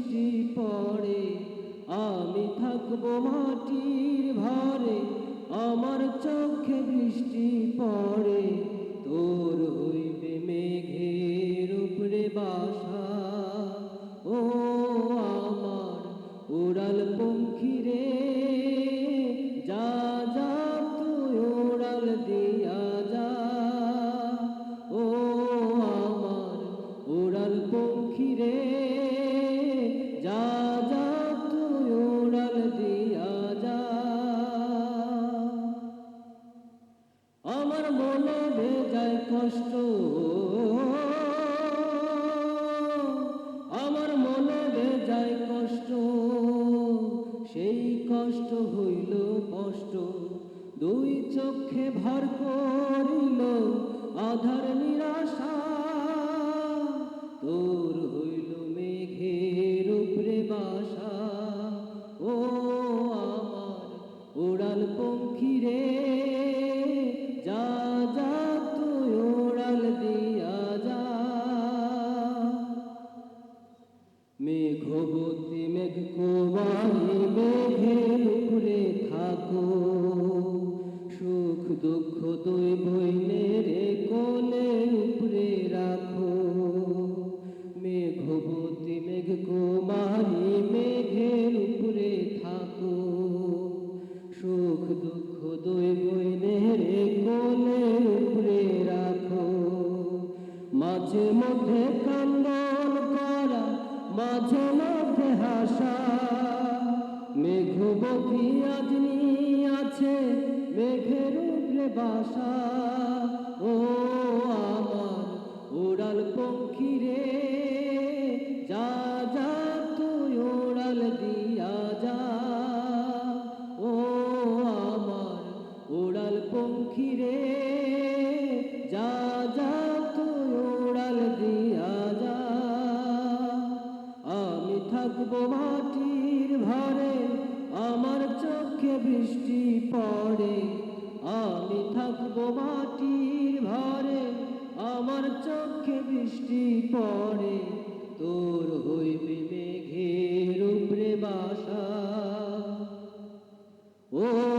বৃষ্টি পড়ে আমি থাকব মাটির ভরে আমার চোখে বৃষ্টি মনে বেজায় কষ্ট। আমার মনে বেজায় কষ্ট। সেই কষ্ট হইল কষ্ট। দুই চোখে ভর করিল আধার নিরাশা। তোর হইল মেঘবতী মেঘ কুমারী মেঘের উপরে থাকো। সুখ দুঃখ দুই বইনের বাসা ও আমার উড়াল পঙ্খী রে যা যা তুই উড়াল দিয়া যা। ও আমার উড়াল পঙ্খী রে যা যা তুই উড়াল দিয়া যা। আমি থাকব মাটির ভরে, আমার চোখে বৃষ্টি পড়ে। আমি থাকব মাটির ভরে আমার চোখে বৃষ্টি পড়ে। তোর হইবে মেঘের উপরে বাসা। ও